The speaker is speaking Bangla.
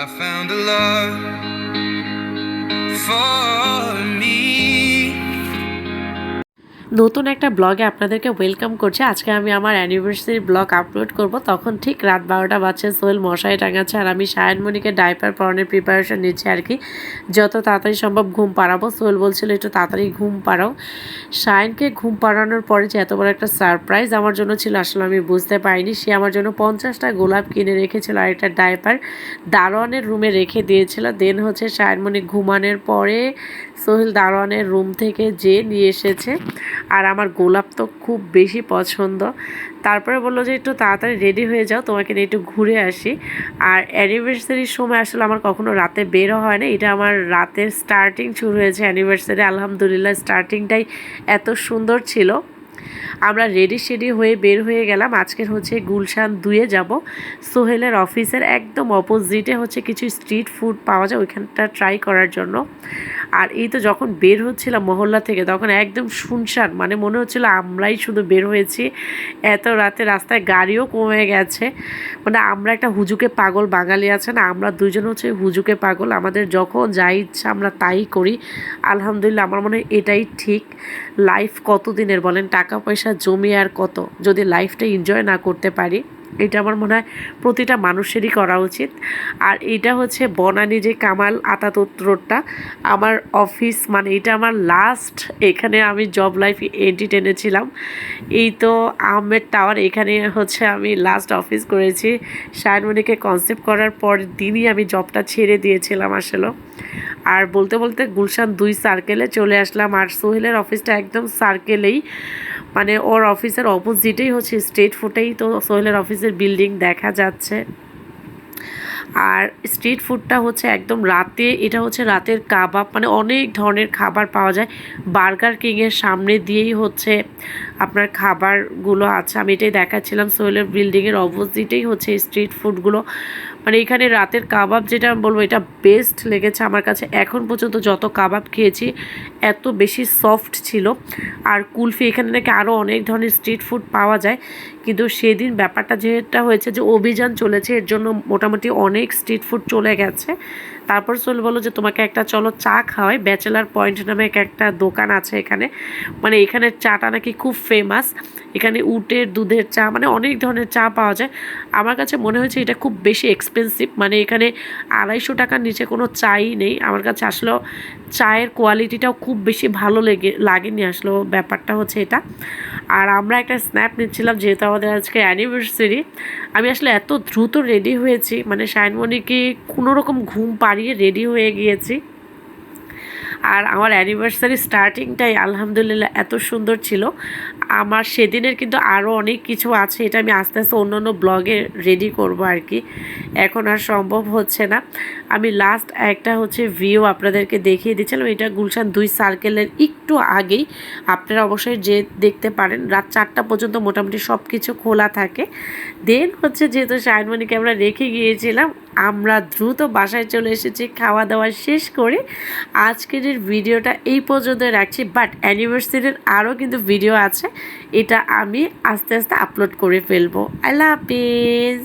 I found a love for me. নতুন একটা ব্লগে আপনাদেরকে ওয়েলকাম করছি। আজকে আমি আমার অ্যানিভার্সারি ব্লগ আপলোড করব। তখন ঠিক রাত বারোটা বাজছে, সোহেল মশাই টাঙাচ্ছে আর আমি সায়নমণিকে ডাইপার পরানোর প্রিপারেশন নিচ্ছি আর কি। যত তাড়াতাড়ি সম্ভব ঘুম পাড়াবো। সোহেল বলছিল, একটু তাড়াতাড়ি ঘুম পাড়াও। সায়নকে ঘুম পাড়ানোর পরে যে এত বড় একটা সারপ্রাইজ আমার জন্য ছিল, আসলে আমি বুঝতে পারিনি। সে আমার জন্য পঞ্চাশটা গোলাপ কিনে রেখেছিল আর একটা ডাইপার দারোয়ানের রুমে রেখে দিয়েছিল। দেন হচ্ছে সায়নমণি ঘুমানোর পরে সোহেল দারোয়ানের রুম থেকে যে নিয়ে এসেছে। আর আমার গোলাপ তো খুব বেশি পছন্দ। তারপরে বলল যে, একটু তাড়াতাড়ি রেডি হয়ে যাও, তোমাকে নিয়ে একটু ঘুরে আসি। আর অ্যানিভার্সারির সময় আসলে আমার কখনো রাতে বেরো হয় না। এটা আমার রাতের স্টার্টিং শুরু হয়েছে অ্যানিভার্সারি আলহামদুলিল্লাহ স্টার্টিংটাই এত সুন্দর ছিল। আমরা রেডি শেডি হয়ে বের হয়ে গেলাম। আজকের হচ্ছে গুলশান দুয়ে যাব। সোহেলের অফিসের একদম অপোজিটে হচ্ছে কিছু স্ট্রিট ফুড পাওয়া যায়, ওইখানটা ট্রাই করার জন্য। আর এই তো যখন বের হচ্ছিলাম মহল্লা থেকে, তখন একদম শুনশান মানে মনে হচ্ছিল আমরাই শুধু বের হয়েছি। এত রাতে রাস্তায় গাড়িও কমে গেছে। মানে আমরা একটা হুজুকে পাগল বাঙালি আছে না, আমরা দুজন হচ্ছে হুজুকে পাগল। আমাদের যখন যা ইচ্ছা আমরা তাই করি। আলহামদুলিল্লাহ, আমার মনে হয় এটাই ঠিক। লাইফ কতদিনের বলেন? টাকা পয়সা, জমি আর কত? যদি লাইফটা এনজয় না করতে পারি। এটা আমার মনে হয় প্রতিটা মানুষেরই করা উচিত। আর এটা হচ্ছে বনানী যে কামাল আতাতুত রোডটা আমার অফিস মানে এটা আমার লাস্ট এখানে আমি জব লাইফ এন্ট্রি টেনেছিলাম এই তো আহমেদ টাওয়ার এখানে হচ্ছে আমি লাস্ট অফিস করেছি। শায়নমণিকে কনসেপ্ট করার পর দিনই আমি জবটা ছেড়ে দিয়েছিলাম আসলে। আর বলতে বলতে গুলশান দুই সার্কেলে চলে আসলাম। আর সোহেলের অফিসটা একদম সার্কেলেই মানে ওর অফিসের অপোজিটেই হচ্ছে স্ট্রিট ফুটেই তো সোহেলের অফিসের বিল্ডিং দেখা যাচ্ছে। আর স্ট্রিট ফুডটা হচ্ছে একদম রাতে, এটা হচ্ছে রাতের কাবাব মানে অনেক ধরনের খাবার পাওয়া যায়। বার্গার কিংয়ের সামনে দিয়েই হচ্ছে আপনার খাবারগুলো আছে। আমি এটাই দেখাচ্ছিলাম, সোহেলের বিল্ডিংয়ের অপোজিটেই হচ্ছে স্ট্রিট ফুডগুলো মানে এখানে রাতের কাবাব যেটা আমি বলব, এটা বেস্ট লেগেছে আমার কাছে। এখন পর্যন্ত যত কাবাব খেয়েছি, এত বেশি সফট ছিল। আর কুলফি, এখানে নাকি আরও অনেক ধরনের স্ট্রিট ফুড পাওয়া যায়। কিন্তু সেদিন ব্যাপারটা যেটা হয়েছে যে অভিযান চলেছে, এর জন্য মোটামুটি অনেক স্ট্রিট ফুড চলে গেছে। তারপর চলে বলো যে, তোমাকে একটা, চলো চা খাওয়াই। ব্যাচেলার পয়েন্ট নামে একটা দোকান আছে এখানে। মানে এখানের চাটা নাকি খুব ফেমাস এখানে উটের, দুধের চা মানে অনেক ধরনের চা পাওয়া যায়। আমার কাছে মনে হয়েছে এটা খুব বেশি এক্সপেন্সিভ মানে এখানে আড়াইশো টাকার নিচে কোনো চাই নেই। আমার কাছে আসলেও চায়ের কোয়ালিটিটাও খুব বেশি ভালো লেগে, লাগেনি আসলো ব্যাপারটা হচ্ছে এটা। আর আমরা একটা স্ন্যাপ নিচ্ছিলাম যেহেতু আমাদের আজকে অ্যানিভার্সারি আমি আসলে এত দ্রুত রেডি হয়েছি মানে সায়নমণিকে কোনোরকম ঘুম পাড়িয়ে রেডি হয়ে গিয়েছি। আর আমার অ্যানিভার্সারি স্টার্টিংটাই আলহামদুলিল্লাহ এত সুন্দর ছিল। আমার সেদিনের কিন্তু আরও অনেক কিছু আছে, এটা আমি আস্তে আস্তে অন্য অন্য ব্লগে রেডি করব আর কি। এখন আর সম্ভব হচ্ছে না। আমি লাস্ট একটা হচ্ছে ভিউ আপনাদেরকে দেখিয়ে দিচ্ছিলাম, এটা গুলশান দুই সার্কেলের একটু আগেই। আপনারা অবশ্যই যে দেখতে পারেন, রাত চারটা পর্যন্ত মোটামুটি সব কিছু খোলা থাকে। দেন হচ্ছে যেহেতু শাইনমণিকে আমরা রেখে গিয়েছিলাম আমরা দ্রুত বাসায় চলে এসেছি খাওয়া দাওয়া শেষ করে আজকের ভিডিওটা এই পর্যন্ত রাখছি বাট অ্যানিভার্সারির আরও কিন্তু ভিডিও আছে, এটা আমি আস্তে আস্তে আপলোড করে ফেলব। আল্লাহ হাফিজ!